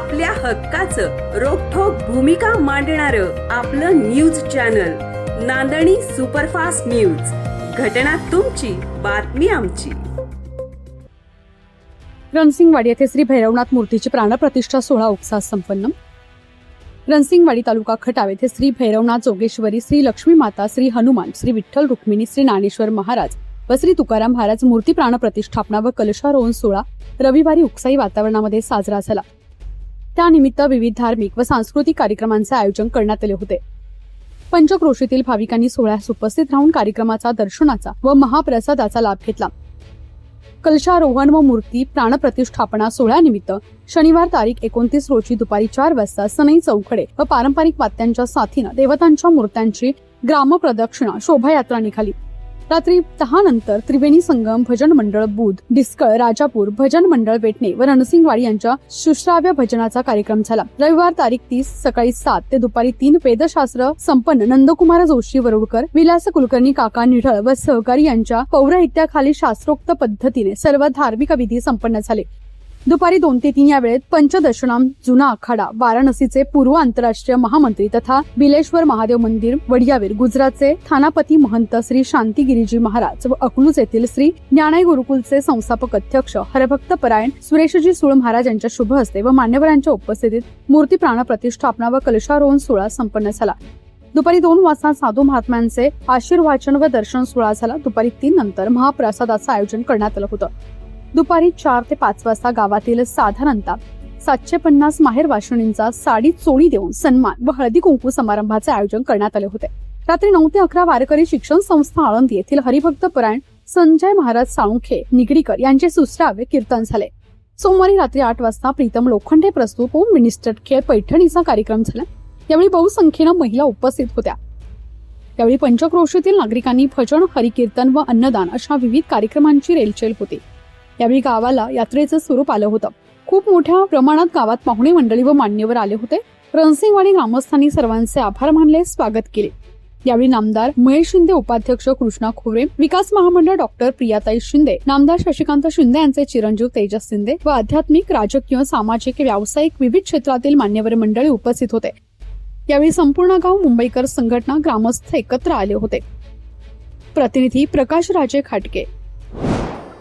आपल्या हक्काचं रोखोक भूमिका मांडणार आपलं news channel Nandani superfast news. घटना तुमची बातमी आमची. रणसिंगवाडी येथे श्री भैरवनाथ मूर्तीची प्राणप्रतिष्ठा सोहळा उत्साह संपन्न. रणसिंगवाडी तालुका खटाव येथे श्री भैरवनाथ जोगेश्वरी श्री लक्ष्मी माता श्री हनुमान श्री विठ्ठल रुक्मिणी श्री ज्ञानेश्वर महाराज व श्री तुकाराम महाराज मूर्ती प्राणप्रतिष्ठापना व कलशारोहण सोहळा रविवारी उत्साही वातावरणामध्ये साजरा झाला. त्यानिमित्त विविध धार्मिक व सांस्कृतिक कार्यक्रमांचे आयोजन करण्यात आले होते. पंचक्रोशीतील भाविकांनी सोहळ्यास उपस्थित राहून कार्यक्रमाचा दर्शनाचा व महाप्रसादाचा लाभ घेतला. कलशारोहण व मूर्ती प्राणप्रतिष्ठापना सोहळ्यानिमित्त शनिवार तारीख एकोणतीस रोजी दुपारी चार वाजता सनई चौकडे व पारंपरिक वाद्यांच्या साथीनं देवतांच्या मूर्त्यांची ग्रामप्रदक्षिणा शोभायात्रा निघाली. रात्री दहा नंतर त्रिवेणी संगम भजन मंडळ बुध डिस्कळ राजापूर भजन मंडळ बेटणे व रणसिंगवाडी यांच्या सुश्राव्य भजनाचा कार्यक्रम झाला. रविवार तारीख तीस सकाळी सात ते दुपारी तीन वेदशास्त्र संपन्न नंदकुमार जोशी वरुडकर विलास कुलकर्णी काका निढळ व सहकारी यांच्या पौराहित्याखाली शास्त्रोक्त पद्धतीने सर्व धार्मिक विधी संपन्न झाले. दुपारी दोन ते तीन या वेळेत पंचदशनाम जुना आखाडा वाराणसीचे पूर्व आंतरराष्ट्रीय महामंत्री तथा बिलेश्वर महादेव मंदिर वडियावीर गुजरातचे थानापती महंत श्री शांतीगिरीजी महाराज व अकलूज येथील श्री ज्ञानाई गुरुकुलचे संस्थापक अध्यक्ष हरभक्त परायण सुरेशजी सुळ महाराज यांच्या शुभ हस्ते व मान्यवरांच्या उपस्थितीत मूर्ती प्राण प्रतिष्ठापना व कलशारोहण सोहळा संपन्न झाला. दुपारी दोन वाजता साधू महात्म्यांचे आशीर्वाचन व दर्शन सोहळा झाला. दुपारी तीन नंतर महाप्रसादाचं आयोजन करण्यात आलं होतं. दुपारी चार ते पाच वाजता गावातील साधारणतः सातशे पन्नास माहेर वाशिणींचा साडी चोळी देऊन सन्मान व हळदी कुंकू समारंभाचे आयोजन करण्यात आले होते. रात्री नऊ ते अकरा वारकरी शिक्षण संस्था आळंदी येथील हरिभक्त परायण संजय महाराज साळुंखे निगडीकर यांचे सुसरावे कीर्तन झाले. सोमवारी रात्री आठ वाजता प्रीतम लोखंडे प्रस्तुत होम मिनिस्टर खेळ पैठणीचा कार्यक्रम झाला. यावेळी बहुसंख्येनं महिला उपस्थित होत्या. यावेळी पंचक्रोशीतील नागरिकांनी भजन हरिकीर्तन व अन्नदान अशा विविध कार्यक्रमांची रेलचेल होती. यावेळी गावाला यात्रेचं स्वरूप आलं होतं. खूप मोठ्या प्रमाणात गावात पाहुणे मंडळी व मान्यवर आले होते. रणसिंगवाडी ग्रामस्थांनी सर्वांचे आभार मानले स्वागत केले. यावेळी नामदार महेश शिंदे उपाध्यक्ष कृष्णा खोरे विकास महामंडळ डॉक्टर प्रियाताई शिंदे नामदार शशिकांत शिंदे यांचे चिरंजीव तेजस शिंदे व आध्यात्मिक राजकीय सामाजिक व्यावसायिक विविध क्षेत्रातील मान्यवर मंडळी उपस्थित होते. यावेळी संपूर्ण गाव मुंबईकर संघटना ग्रामस्थ एकत्र आले होते. प्रतिनिधी प्रकाश राजे खाटके